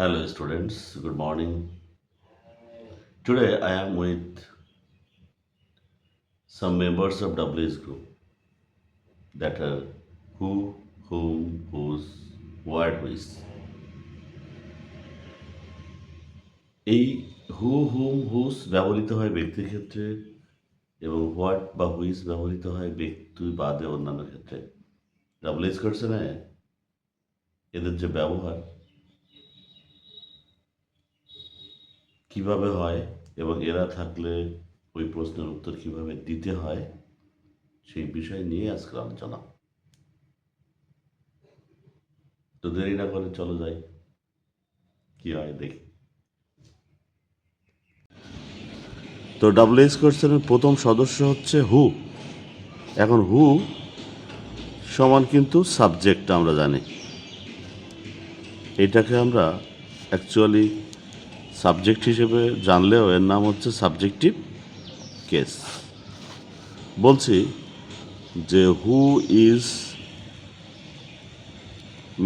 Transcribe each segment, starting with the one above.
Hello, students. Good morning. Today I am with some members of WS group that are who, whom, whose, what, which. এই who whom whose ব্যবহৃত হয় ব্যক্তির ক্ষেত্রে এবং what বা হুইস ব্যবহৃত হয় ব্যক্তি বাদে অন্যান্য ক্ষেত্রে ডাবল এস করছে না এদের যে ব্যবহার কীভাবে হয় এবং এরা থাকলে ওই প্রশ্নের উত্তর কীভাবে দিতে হয়, সেই বিষয় নিয়ে আজকের আলোচনা। তো দেরি না করে চলো যাই, কি হয় দেখি। তো ডাবল এস কোশ্চেনের প্রথম সদস্য হচ্ছে হু এখন হু সমান কিন্তু সাবজেক্ট আমরা জানি। এটাকে আমরা অ্যাকচুয়ালি সাবজেক্ট হিসেবে জানলেও এর নাম হচ্ছে সাবজেক্টিভ কেস। বলছি যে who is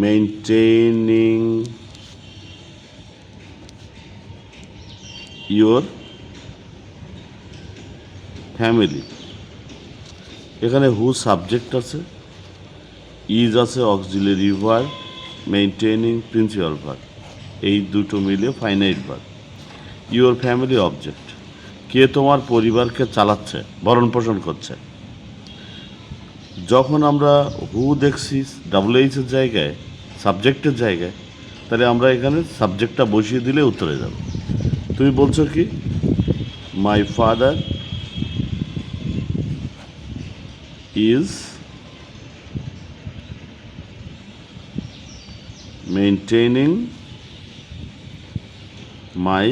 maintaining your family এখানে হু সাবজেক্ট আছে ইজ আছে auxiliary verb maintaining principal verb এই দুটো মিলে finite verb your family object. কে তোমার পরিবারকে চালাচ্ছে, ভরণ পোষণ করছে। যখন আমরা হু দেখছি ডাবল এইচের জায়গায় সাবজেক্টের জায়গায়, তাহলে আমরা এখানে সাবজেক্টটা বসিয়ে দিলে উত্তরে যাব। তুমি বলছো কি? My father is maintaining my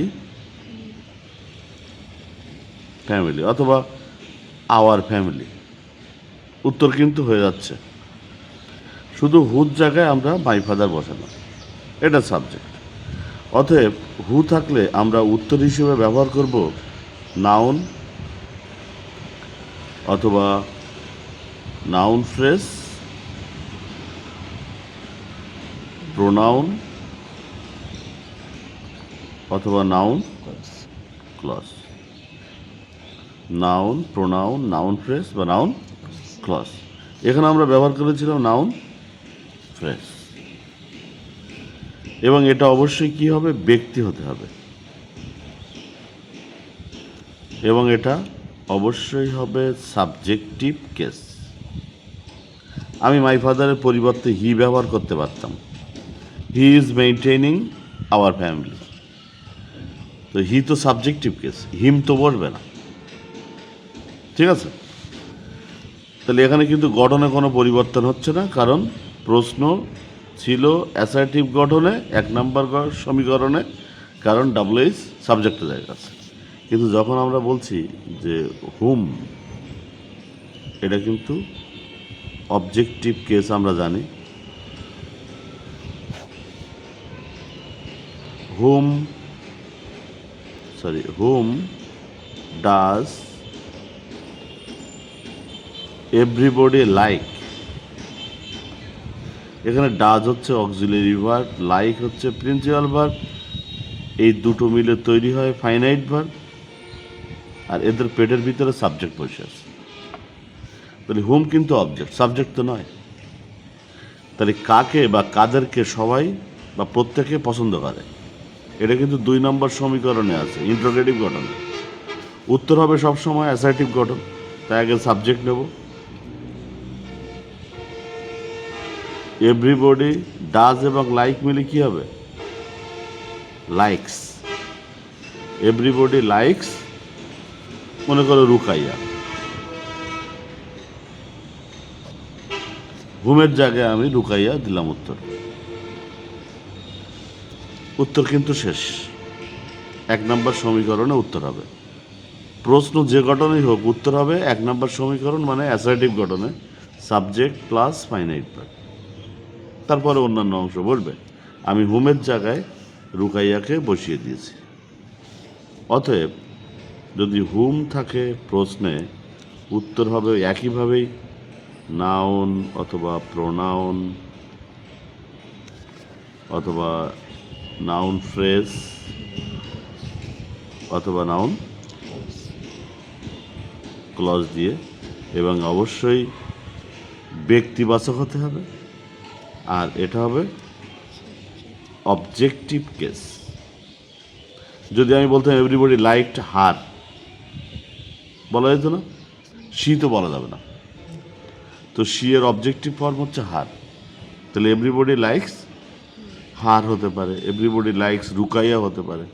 family অথবা আওয়ার ফ্যামিলি উত্তর কিন্তু হয়ে যাচ্ছে। শুধু হুর জায়গায় আমরা মাই ফাদার বসালাম। এটা সাবজেক্ট অতএব হু থাকলে আমরা উত্তর হিসেবে ব্যবহার করব নাউন অথবা নাউন ফ্রেস প্রোনাউন অথবা noun clause noun pronoun noun phrase বা নাউন ক্লস এখানে আমরা ব্যবহার করেছিলাম নাউন ফ্রেস এবং এটা অবশ্যই কি হবে? ব্যক্তি হতে হবে। এবং এটা অবশ্যই হবে সাবজেক্টিভ কেস আমি মাই ফাদারের পরিবর্তে হি ব্যবহার করতে পারতাম। He is maintaining our family তো হি তো সাবজেক্টিভ কেস হিম তো বলবে না। ঠিক আছে? তাহলে এখানে কিন্তু গঠনে কোনো পরিবর্তন হচ্ছে না, কারণ প্রশ্ন ছিল অ্যাসার্টিভ গঠনে, এক নম্বর সমীকরণে, কারণ ডাবল এইচ সাবজেক্টের জায়গা আছে। কিন্তু যখন আমরা বলছি যে হুম এটা কিন্তু অবজেক্টিভ কেস আমরা জানি। Whom sorry whom does everybody like এখানে ডাজ হচ্ছে অক্সিলারি ভার্ব লাইক হচ্ছে প্রিন্সিপাল ভার্ব এই দুটো মিলে তৈরি হয় ফাইনাইট ভার্ব আর এদের পেটের ভিতরে সাবজেক্ট বসে আছে। তাহলে হোম কিন্তু অবজেক্ট সাবজেক্ট তো নয়। তাহলে কাকে বা কাদেরকে সবাই বা প্রত্যেকে পছন্দ করে? এটা কিন্তু দুই নম্বর সমীকরণে আছে ইন্ট্রোগেটিভ গঠন। উত্তর হবে সবসময় অ্যাসার্টিভ গঠন। তাই আগে সাবজেক্ট নেব। এভরিবডি ডাজ এবং লাইক মিলে কি হবে? লাইকস। এভরিবডি লাইকস, মনে করো রুকাইয়া। ঘুমের জায়গায় আমি রুকাইয়া দিলাম উত্তর। উত্তর কিন্তু শেষ। এক নম্বর সমীকরণে উত্তর হবে। প্রশ্ন যে গঠনেই হোক, উত্তর হবে এক নম্বর সমীকরণ মানে অ্যাসার্টিভ গঠনে, সাবজেক্ট প্লাস ফাইনাইট পার্ট। তারপরে অন্যান্য অংশ বলবে। আমি হুমের জায়গায় রুকাইয়াকে বসিয়ে দিয়েছি। অতএব যদি হুম থাকে প্রশ্নে, উত্তর হবে একইভাবেই, নাউন অথবা প্রোনাউন অথবা নাউন ফ্রেজ অথবা নাউন ক্লজ দিয়ে, এবং অবশ্যই ব্যক্তিবাচক হতে হবে। আর এটা হবে অবজেক্টিভ কেস যদি আমি বলতাম এভরিবডি লাইকড হার বলা যেত না? শি তো বলা যাবে না। তো শি এর অবজেক্টিভ ফর্ম হচ্ছে হার তাহলে এভরিবডি লাইকস হার হতে পারে এভরিবডি লাইকস রুকাইয়া হতে পারে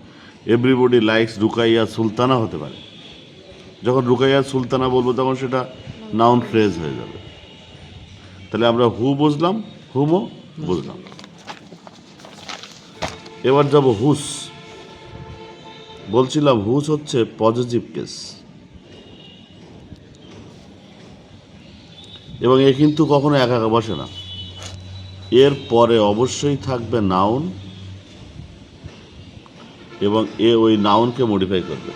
এভরিবডি লাইকস রুকাইয়া সুলতানা হতে পারে। যখন রুকাইয়া সুলতানা বলব, তখন সেটা নাউন ফ্রেজ হয়ে যাবে। তাহলে আমরা হু বুঝলাম? হুমও বুঝলাম। এবার যাব হুস। বলছিলাম হুস হচ্ছে পজিটিভ কেস এবং এ কিন্তু কখনো একা একা বসে না। এর পরে অবশ্যই থাকবে নাউন এবং এ ওই নাউনকে মডিফাই করবে।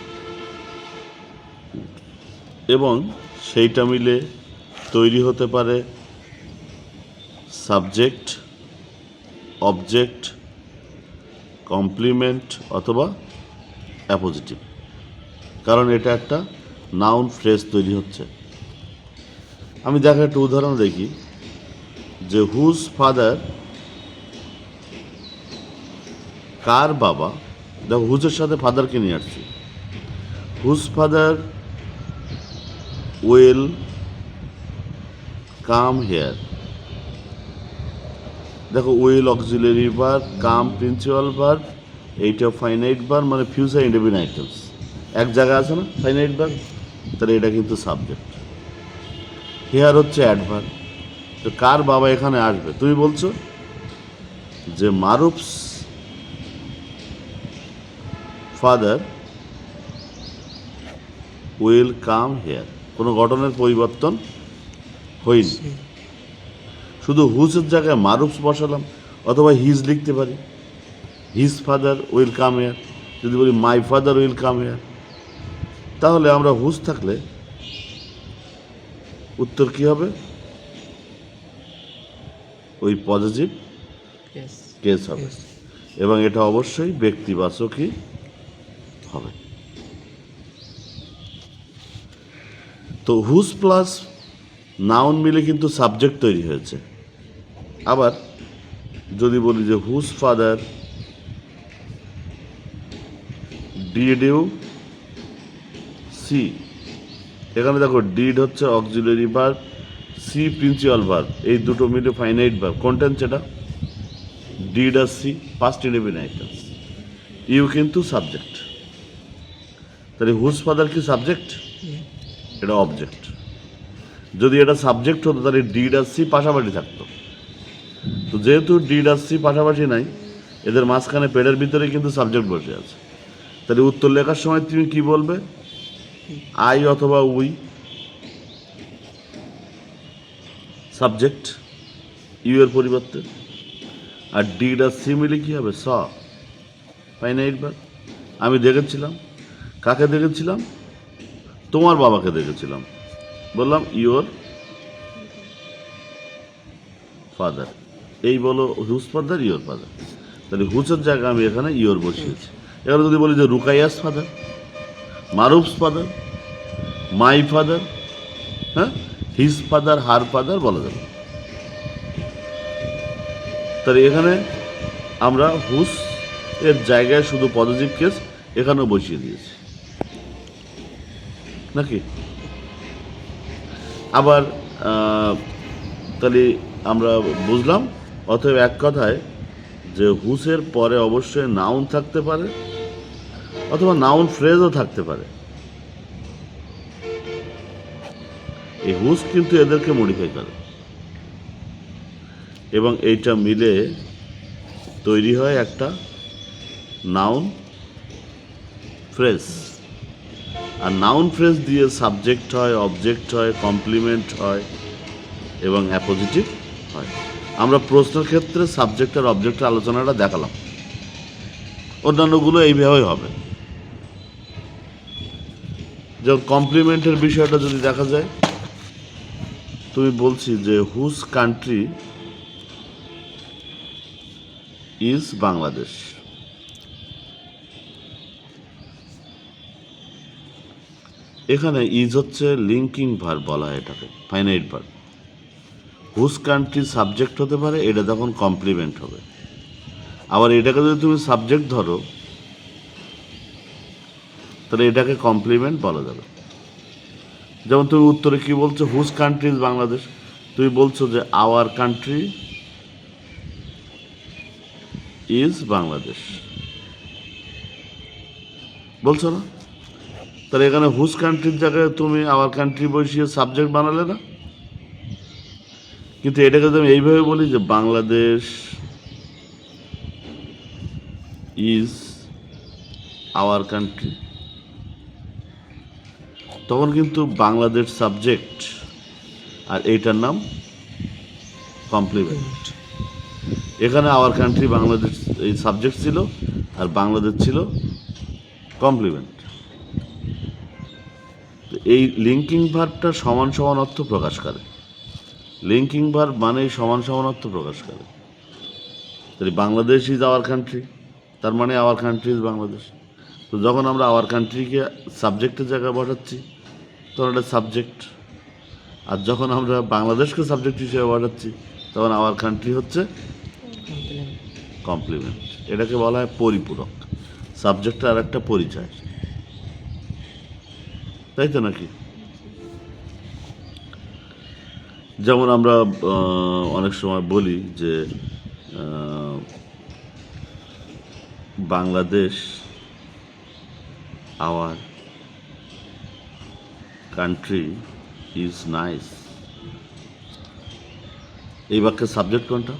এবং সেইটা মিলে তৈরি হতে পারে সাবজেক্ট অবজেক্ট কমপ্লিমেন্ট অথবা অ্যাপোজিটিভ কারণ এটা একটা নাউন ফ্রেজ তৈরি হচ্ছে। আমি দেখা একটা উদাহরণ দেখি, যে হুজ ফাদার কার বাবা, দেখো হুজের সাথে ফাদারকে নিয়ে আসছি। Whose father well come here দেখো will auxiliary bar come principal বার, এইটা ফাইনাইট বার মানে ফিউচার ইন্ডিপেন্ডেন্ট আইটেমস এক জায়গায় আছে না ফাইনাইট বার? তাহলে এটা কিন্তু সাবজেক্ট হেয়ার হচ্ছে অ্যাডভার তো কার বাবা এখানে আসবে? তুমি বলছো যে Maruf's father will come here. কোনো ঘটনার পরিবর্তন হয়নি। শুধু হুজের জায়গায় মারুফস বসালাম অথবা হিজ লিখতে পারি। His father will come here. যদি বলি my father will come here. তাহলে আমরা হুজ থাকলে উত্তর কি হবে? ওই পজিটিভ কেস হবে। এবং এটা অবশ্যই ব্যক্তিবাচকই হবে। তো হুজ প্লাস নাউন মিলে কিন্তু সাবজেক্ট তৈরি হয়েছে। আবার যদি বলি যে whose father did you see. এখানে দেখো ডিড হচ্ছে auxiliary verb see principal verb. এই দুটো মিলে ফাইনাইট ভার্ব। কোনটা সেটা did R see past independent items you কিন্তু সাবজেক্ট। তাহলে হুজ ফাদার কি সাবজেক্ট? এটা অবজেক্ট যদি এটা সাবজেক্ট হতো তাহলে ডিড আর সি পাশাপাশি থাকতো। তো যেহেতু ডিড আর পাশাপাশি নাই, এদের মাঝখানে পেটের ভিতরে কিন্তু সাবজেক্ট বসে আছে। তাহলে উত্তর লেখার সময় তুমি কি বলবে? আই অথবা উই। সাবজেক্ট, ইউ এর পরিবর্তে। আর ডিড আর সি মিলে কী হবে? স। ফাইনাইট বার আমি দেখেছিলাম। কাকে দেখেছিলাম? তোমার বাবাকে দেখেছিলাম। বললাম ইওর ফাদার। এই বলো হুজ ফাদার ইওর ফাদার। তাহলে হুজের জায়গায় আমি এখানে ইওর বসিয়েছি। এখানে যদি বলি যে Rukaiya's father Maruf's father, my father হ্যাঁ হিজ ফাদার, হার ফাদার বলা যাবে। তাহলে এখানে আমরা হুস এর জায়গায় শুধু পজিটিভ কেস এখানেও বসিয়ে দিয়েছি। নাকি? আবার তাহলে আমরা বুঝলাম অতএব এক কথায় যে হুসের পরে অবশ্যই নাউন থাকতে পারে অথবা নাউন ফ্রেজও থাকতে পারে। এই হুস কিন্তু এদেরকে মডিফাই করে। এবং এইটা মিলে তৈরি হয় একটা নাউন ফ্রেজ আর নাউন ফ্রেজ দিয়ে সাবজেক্ট হয় অবজেক্ট হয় কমপ্লিমেন্ট হয় এবং অ্যাপোজিটিভ হয়। আমরা প্রশ্নের ক্ষেত্রে সাবজেক্ট আর অবজেক্টের আলোচনাটা দেখালাম। অন্যান্যগুলো এইভাবেই হবে। যেমন কমপ্লিমেন্টের বিষয়টা যদি দেখা যায়, তুমি বলছি যে হুজ কান্ট্রি ইজ বাংলাদেশ এখানে ইজ হচ্ছে লিঙ্কিং ভার বলা হয় এটাকে ফাইনাইট ভার হুস কান্ট্রি সাবজেক্ট হতে পারে, এটা তখন কমপ্লিমেন্ট হবে। আবার এটাকে যদি তুমি সাবজেক্ট ধরো, তাহলে এটাকে কমপ্লিমেন্ট বলা যাবে। যেমন তুমি উত্তরে কি বলছো হুস কান্ট্রি ইজ বাংলাদেশ তুমি বলছো যে আওয়ার কান্ট্রি ইজ বাংলাদেশ বলছো না? তাহলে এখানে হুস কান্ট্রির জায়গায় তুমি আওয়ার কান্ট্রি বসিয়ে সাবজেক্ট বানালে না? কিন্তু এটাকে যদি আমি এইভাবে বলি যে বাংলাদেশ ইজ আওয়ার কান্ট্রি তখন কিন্তু বাংলাদেশ সাবজেক্ট আর এইটার নাম কমপ্লিমেন্ট এখানে আওয়ার কান্ট্রি বাংলাদেশ এই সাবজেক্ট ছিল আর বাংলাদেশ ছিল কমপ্লিমেন্ট এই লিঙ্কিং ভার্বটা সমান সমান অর্থ প্রকাশ করে। লিঙ্কিং ভার্ব মানেই সমান সমান অর্থ প্রকাশ করে। তাহলে বাংলাদেশ ইজ আওয়ার কান্ট্রি তার মানে আওয়ার কান্ট্রি ইজ বাংলাদেশ তো যখন আমরা আওয়ার কান্ট্রিকে সাবজেক্টের জায়গায় বসাচ্ছি, তখন এটা সাবজেক্ট আর যখন আমরা বাংলাদেশকে সাবজেক্ট হিসেবে বসাচ্ছি, তখন আওয়ার কান্ট্রি হচ্ছে কমপ্লিমেন্ট এটাকে বলা হয় পরিপূরক। সাবজেক্টের আর একটা পরিচয়। তাই তো নাকি? যেমন আমরা অনেক সময় বলি যে Bangladesh our country is nice এই বাক্যের সাবজেক্ট কোনটা?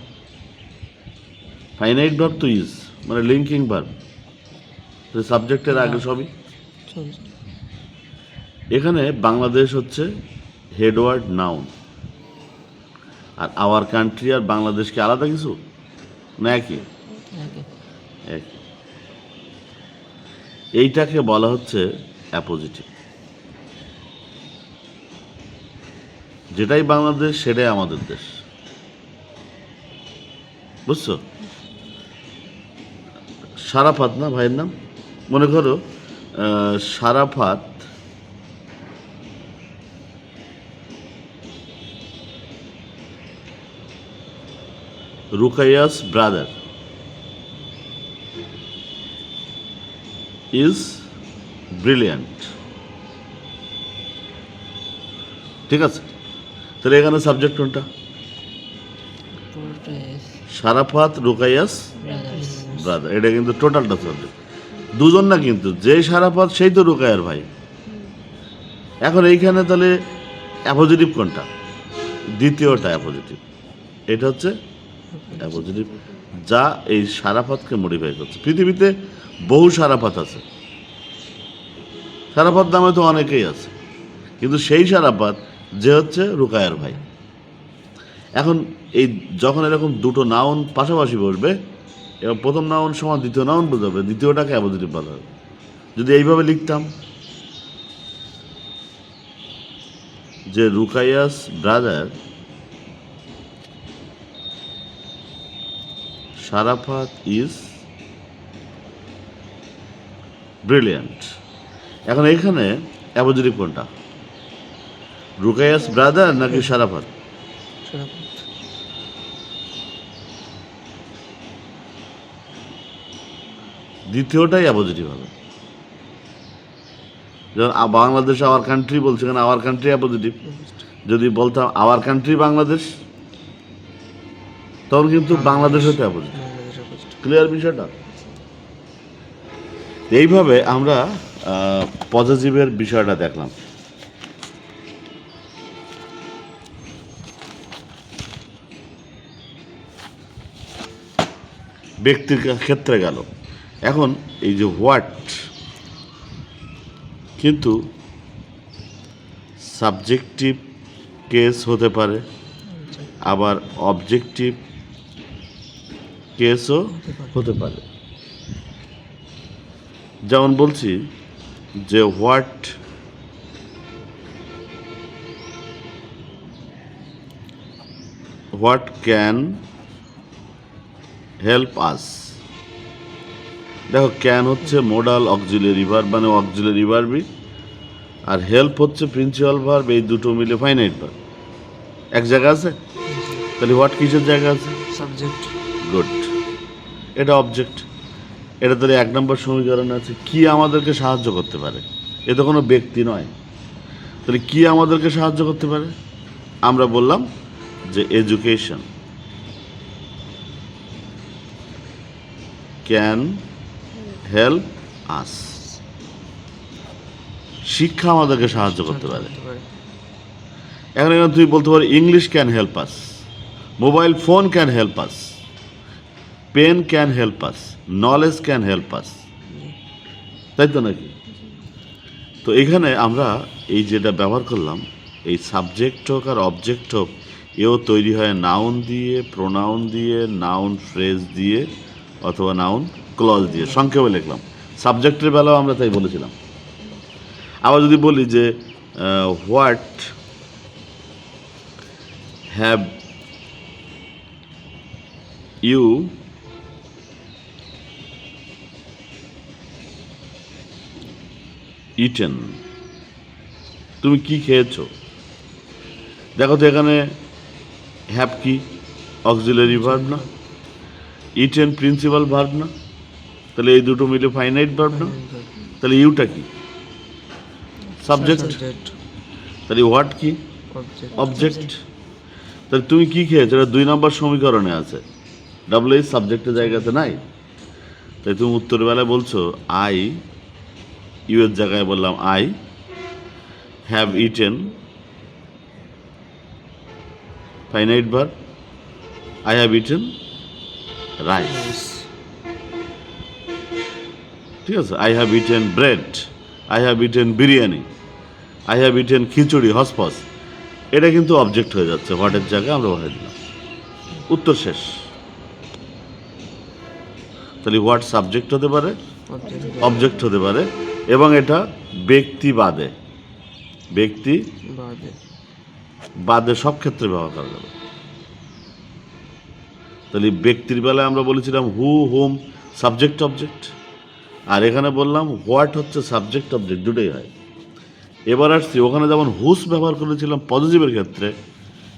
ফাইনাইট ভার্ব তো ইজ মানে লিঙ্কিং ভার্ব সাবজেক্টের আগে সবই? এখানে বাংলাদেশ হচ্ছে হেডওয়ার্ড নাউন আর আওয়ার কান্ট্রি আর বাংলাদেশ কি আলাদা কিছু? না একই? একই। এইটাকে বলা হচ্ছে অ্যাপোজিটিভ যেটাই বাংলাদেশ সেটাই আমাদের দেশ। বুঝছ? সারাফাত না ভাইয়ের নাম? মনে করো Sarafat Rukaiya's brother is brilliant ঠিক আছে? তাহলে এখানে সাবজেক্ট কোনটা? সারাফাত রুকাইয়াস ব্রাদার এটা কিন্তু টোটালটা সাবজেক্ট দুজন না কিন্তু যে সারাফাত সেই তো রুকায়ার ভাই। এখন এইখানে তাহলে অ্যাপোজিটিভ কোনটা? দ্বিতীয়টা অ্যাপোজিটিভ এটা হচ্ছে অ্যাপোজিটিভ যা এই সারাফাতকে মডিফাই করছে। পৃথিবীতে বহু সারাফাত আছে। সারাফাত নামে তো অনেকেই আছে। কিন্তু সেই সারাফাত যে হচ্ছে রুকায়ার ভাই। এখন এই যখন এরকম দুটো নাউন পাশাপাশি বসবে এবং প্রথম নাউন সমান দ্বিতীয় নাউন বোঝাবে, দ্বিতীয়টাকে অ্যাপোজিটিভ বলা হবে যদি এইভাবে লিখতাম, যে Rukaiya's brother Sarafat is brilliant এখন এখানে অ্যাপোজিটিভ কোনটা? রুকাইয়াস ব্রাদার নাকি সারাফাত? দ্বিতীয়টাই অ্যাপোজিটিভ হবে। যেমন বাংলাদেশ আওয়ার কান্ট্রি বলছে এখানে আওয়ার কান্ট্রি অ্যাপোজিটিভ। যদি বলতাম আওয়ার কান্ট্রি বাংলাদেশ তখন কিন্তু বাংলাদেশ হতে অ্যাপোজিটিভ ক্লিয়ার বিষয়টা? এইভাবে আমরা পজিটিভের বিষয়টা দেখলাম। ব্যক্তির ক্ষেত্রে গেল। এখন এই যে হোয়াট কিন্তু সাবজেক্টিভ কেস হতে পারে আবার অবজেক্টিভ কেসও হতে পারে। যেমন বলছি যে what what can help us. দেখো ক্যান হচ্ছে মোডাল অক্সিলারি ভার্ব মানে অক্সিলারি ভার্বই আর হেল্প হচ্ছে প্রিন্সিপাল ভার্ব এই দুটো মিলে ফাইনাইট ভার্ব। এক জায়গা আছে? তাহলে হোয়াট কিসের জায়গা আছে? সাবজেক্ট। গুড। এটা অবজেক্ট এটা তাহলে এক নম্বর সমীকরণ আছে। কি আমাদেরকে সাহায্য করতে পারে? এ তো কোনো ব্যক্তি নয়। তাহলে কি আমাদেরকে সাহায্য করতে পারে? আমরা বললাম যে এডুকেশন ক্যান হেল্প আস শিক্ষা আমাদেরকে সাহায্য করতে পারে। এখন এখানে তুই বলতে পারি English can help us mobile phone can help us pen can help us, knowledge can help us. তাই তো নাকি? তো এখানে আমরা এই যেটা ব্যবহার করলাম, এই সাবজেক্ট হোক আর অবজেক্ট হোক, এও তৈরি হয় নাউন দিয়ে প্রোনাউন দিয়ে নাউন ফ্রেজ দিয়ে অথবা নাউন ক্লজ দিয়ে। সংক্ষেপে লিখলাম। সাবজেক্টের বেলাও আমরা তাই বলেছিলাম। আবার যদি বলি যে হোয়াট হ্যাভ ইউ ইটেন তুমি কি খেয়েছো? দেখো তো এখানে হ্যাপ কি? অক্সিলারি ভার্ব না? ইটেন প্রিন্সিপাল ভার্ব না? তাহলে এই দুটো মিলে ফাইনাইট ভার্ব না? তাহলে ইউটা কি? সাবজেক্ট তাহলে হোয়াট কি? অবজেক্ট অবজেক্ট তাহলে তুমি কি খেয়েছো? এটা দুই নম্বর সমীকরণে আছে। ডাবল এই সাবজেক্টের জায়গাতে নাই। তাই তুমি উত্তরবেলায় বলছো আই ইউ এর জায়গায় বললাম আই হ্যাভ ইটেন ফাইনাইট বার আই হ্যাভ ইটেন রাইস। ঠিক আছে I have eaten bread I have eaten biryani I have eaten khichuri হসপস। এটা কিন্তু অবজেক্ট হয়ে যাচ্ছে হোয়াটের জায়গায় আমরা হোয়াটে দিলাম। উত্তর শেষ। তাহলে হোয়াট সাবজেক্ট হতে পারে? অবজেক্ট হতে পারে এবং এটা ব্যক্তি বাদে ব্যক্তি বাদে। বাদে সব ক্ষেত্রে ব্যবহার করা যাবে। তাহলে ব্যক্তির বেলায় আমরা বলেছিলাম হু হোম সাবজেক্ট অবজেক্ট আর এখানে বললাম হোয়াট হচ্ছে সাবজেক্ট অবজেক্ট দুটোই হয়। এবার আসছি ওখানে যেমন হুস ব্যবহার করেছিলাম পজিটিভের ক্ষেত্রে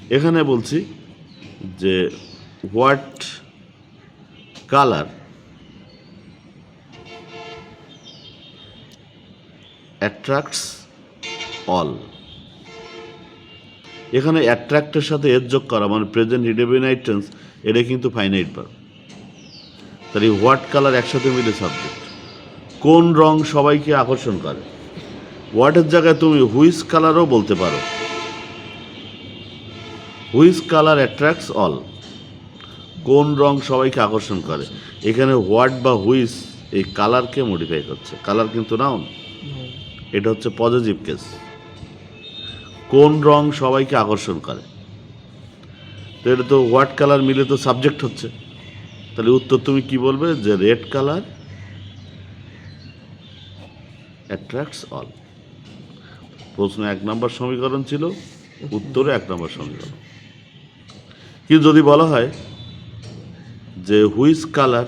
এখানে বলছি যে হোয়াট কালার অ্যাট্রাক্টস অল এখানে অ্যাট্রাক্টের সাথে এর যোগ করা মানে প্রেজেন্ট ইন্ডিপেন্ডেন্ট টেন্স এটা কিন্তু ফাইনাইট বার তাহলে হোয়াট কালার একসাথে মিলে সাবজেক্ট কোন রং সবাইকে আকর্ষণ করে? হোয়াটের জায়গায় তুমি হুইস কালারও বলতে পারো। হুইস কালার অ্যাট্রাক্টস অল কোন রং সবাইকে আকর্ষণ করে? এখানে হোয়াট বা হুইস এই কালারকে মডিফাই করছে। কালার কিন্তু নাউন এটা হচ্ছে পজিটিভ কেস কোন রং সবাইকে আকর্ষণ করে? তো এটা তো হোয়াট কালার মিলে তো সাবজেক্ট হচ্ছে। তাহলে উত্তর তুমি কি বলবে? যে রেড কালার অ্যাট্রাক্টস অল প্রশ্ন এক নম্বর সমীকরণ ছিল, উত্তরে এক নম্বর সমীকরণ। কিন্তু যদি বলা হয় যে which colour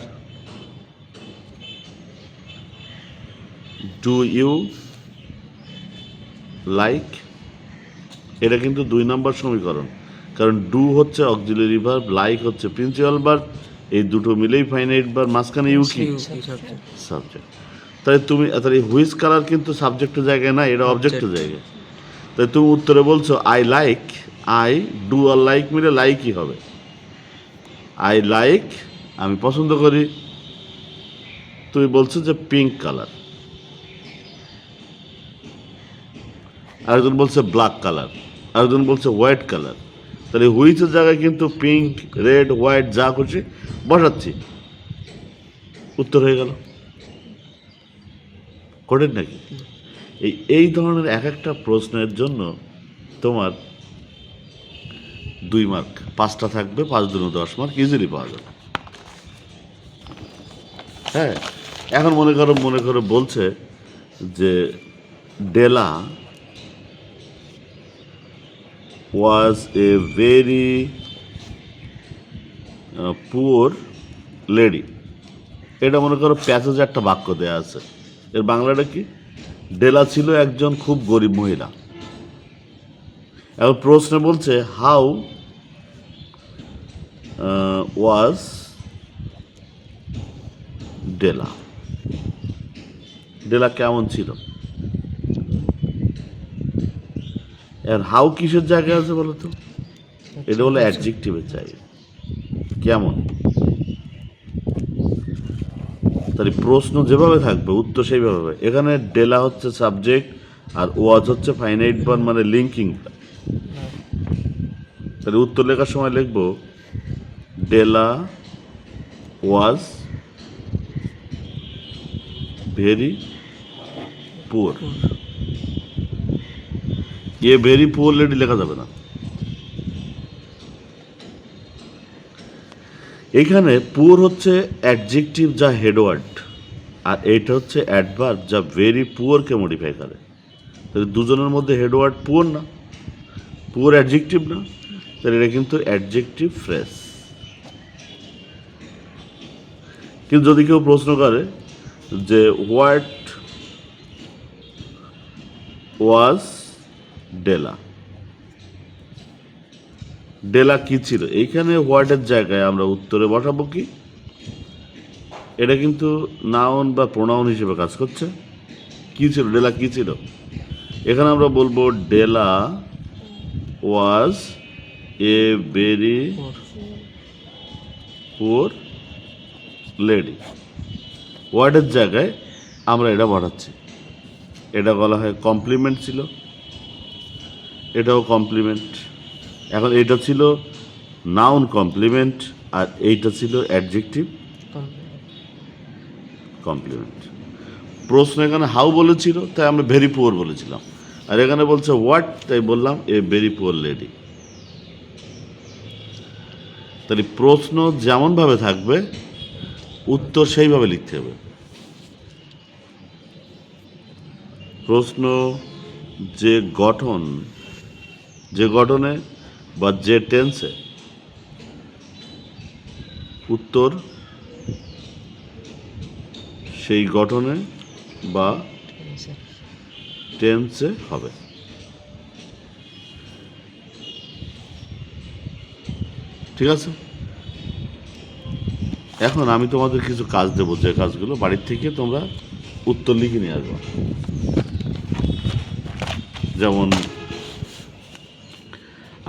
do you like এটা কিন্তু দুই নম্বর সমীকরণ। কারণ ডু হচ্ছে অক্সিলারি ভার্ব লাইক হচ্ছে প্রিন্সিপাল ভার্ব এই দুটো মিলেই ফাইনাইট ভার্ব মাঝখানে ইউ কি? সাবজেক্ট তাই তুমি তাহলে হুইস কালার কিন্তু সাবজেক্টের জায়গায় না এটা অবজেক্টের জায়গায়। তাই তুমি উত্তরে বলছো আই লাইক আই ডু আর লাইক মিলে লাইকই হবে। আই লাইক আমি পছন্দ করি। তুমি বলছো যে পিঙ্ক কালার আরেকজন বলছে ব্ল্যাক কালার আরেকজন বলছে হোয়াইট কালার তাহলে হুইচের জায়গায় কিন্তু পিঙ্ক রেড হোয়াইট যা করছি বসাচ্ছি। উত্তর হয়ে গেল। করেন নাকি? এই এই ধরনের এক একটা প্রশ্নের জন্য তোমার দুই মার্ক পাঁচটা থাকবে, পাঁচ দুনো দশ মার্ক ইজিলি পাওয়া যাবে। হ্যাঁ এখন মনে করো মনে করো বলছে যে Della was a very poor lady এটা মনে করো প্যাসেজে একটা বাক্য দেয়া আছে। এর বাংলাটা কি? ডেলা ছিল একজন খুব গরিব মহিলা। এখন প্রশ্নে বলছে হাউ ওয়াজ ডেলা? ডেলা কেমন ছিল? আর হাউ কিসের জায়গায় আছে বলো তো এটা হলো অ্যাডজেক্টিভের জায়গা। কেমন? তাহলে প্রশ্ন যেভাবে থাকবে, উত্তর সেইভাবে হবে। এখানে ডেলা হচ্ছে সাবজেক্ট আর ওয়াজ হচ্ছে ফাইনাইট বান মানে লিঙ্কিং তাহলে উত্তর লেখার সময় লিখব, Della was very poor. A very poor lady লেখা যাবে না এইখানে পুয়ার হচ্ছে অ্যাডজেক্টিভ যা হেডওয়ার্ড আর এইটা হচ্ছে অ্যাডভার্ব যা ভেরি পুয়ারকে মডিফাই করে। তাহলে দুজনের মধ্যে হেডওয়ার্ড পুয়ার না? পুয়ার অ্যাডজেক্টিভ না? তাহলে এটা কিন্তু অ্যাডজেক্টিভ ফ্রেশ কিন্তু যদি কেউ প্রশ্ন করে যে হোয়াট ওয়াজ ডেলা। ডেলা কি ছিল? এইখানে হোয়াটের জায়গায় আমরা উত্তরে বসাবো কি? এটা কিন্তু নাউন বা প্রোনাউন হিসেবে কাজ করছে। কি ছিল? ডেলা কি ছিল? এখানে আমরা বলব Della was a very poor lady ওয়ার্ডের জায়গায় আমরা এটা বাড়াচ্ছি এটা বলা হয় কমপ্লিমেন্ট ছিল। এটাও কমপ্লিমেন্ট এখন এটা ছিল নাউন কমপ্লিমেন্ট আর এইটা ছিল অ্যাডজেক্টিভ কমপ্লিমেন্ট প্রশ্ন এখানে হাউ বলেছিল, তাই আমরা ভেরি পুয়ার বলেছিলাম। আর এখানে বলছে হোয়াট তাই বললাম এ ভেরি পুয়ার লেডি তাহলে প্রশ্ন যেমনভাবে থাকবে, উত্তর সেইভাবে লিখতে হবে। প্রশ্ন যে গঠন যে গঠনে বা যে টেন্সে উত্তর সেই গঠনে বা টেন্সে। হবে। ঠিক আছে? এখন আমি তোমাদের কিছু কাজ দেবো যে কাজগুলো। বাড়ির থেকে তোমরা উত্তর লিখে নিয়ে আসব। যেমন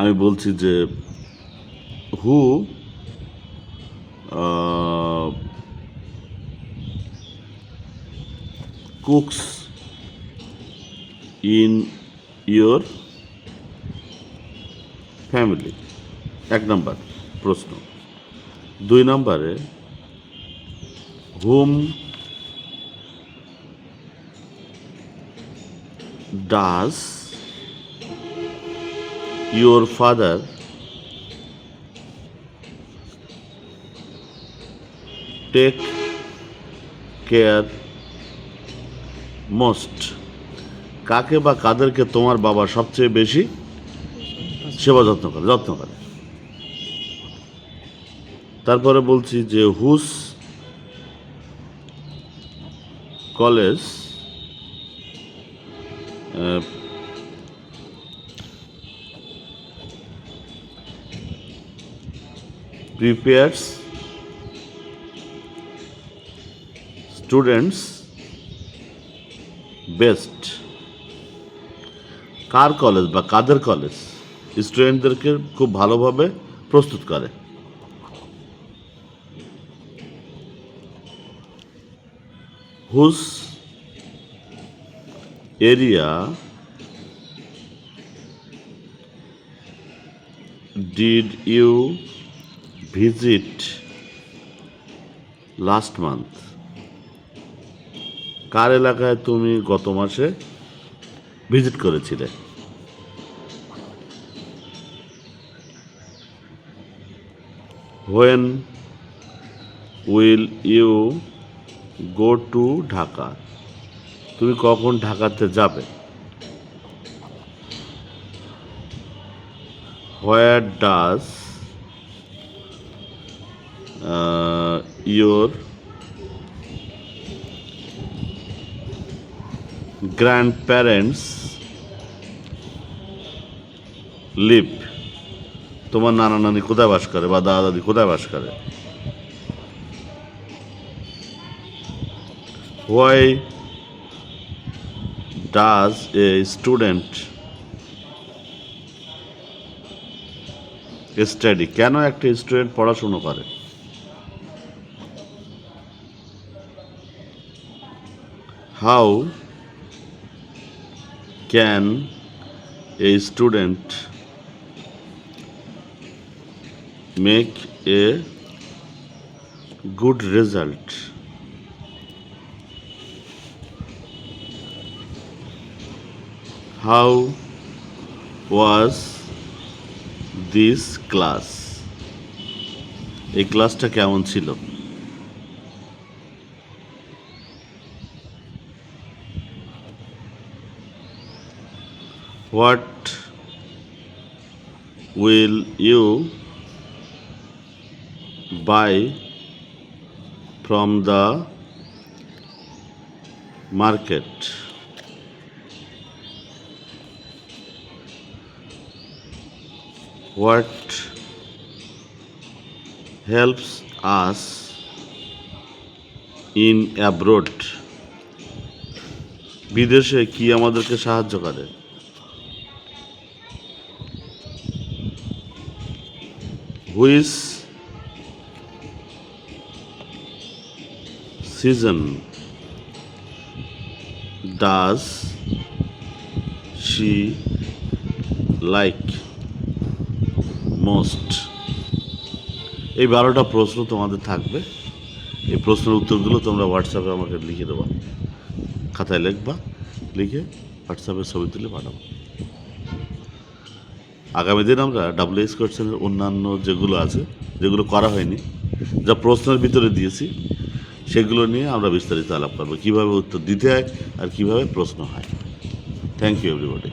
আমি বলছি যে who cooks in your family এক নম্বর প্রশ্ন। দুই নম্বরে whom does your father take care most কাকে বা কাদেরকে তোমার বাবা সবচেয়ে বেশি? সেবা যত্ন করে যত্ন করে। তারপরে বলছি যে whose college prepares students best. কার কলেজ বা কাদের কলেজ স্টুডেন্টদেরকে খুব ভালোভাবে প্রস্তুত করে। Whose area did you visit last month কার এলাকায় তুমি গত মাসে ভিজিট করেছিলে? When will you go to Dhaka তুমি কখন ঢাকাতে যাবে? Where does your grandparents live তোমার নানা নানি কোথায় বাস করে বা দাদা দাদি কোথায় বাস করে? Why does a student study কেন একটা স্টুডেন্ট পড়াশুনো করে? How can a student make a good result how was this class এই ক্লাসটা কেমন ছিল? What will you buy from the market? what helps us in abroad বিদেশে কি আমাদেরকে সাহায্য করে? Which season does she like most এই বারোটা প্রশ্ন তোমাদের থাকবে। এই প্রশ্নের উত্তরগুলো তোমরা হোয়াটসঅ্যাপে আমাকে লিখে দেবা। খাতায় লিখবা, লিখে হোয়াটসঅ্যাপে ছবি তুলে পাঠাবো আগামী দিন আমরা ডাব্লিউ এস কোয়েশ্চেনের অন্যান্য যেগুলো আছে, যেগুলো করা হয়নি, যা প্রশ্নের ভিতরে দিয়েছি, সেগুলো নিয়ে আমরা বিস্তারিত আলাপ করব। কীভাবে উত্তর দিতে হয় আর কীভাবে প্রশ্ন হয়। Thank you everybody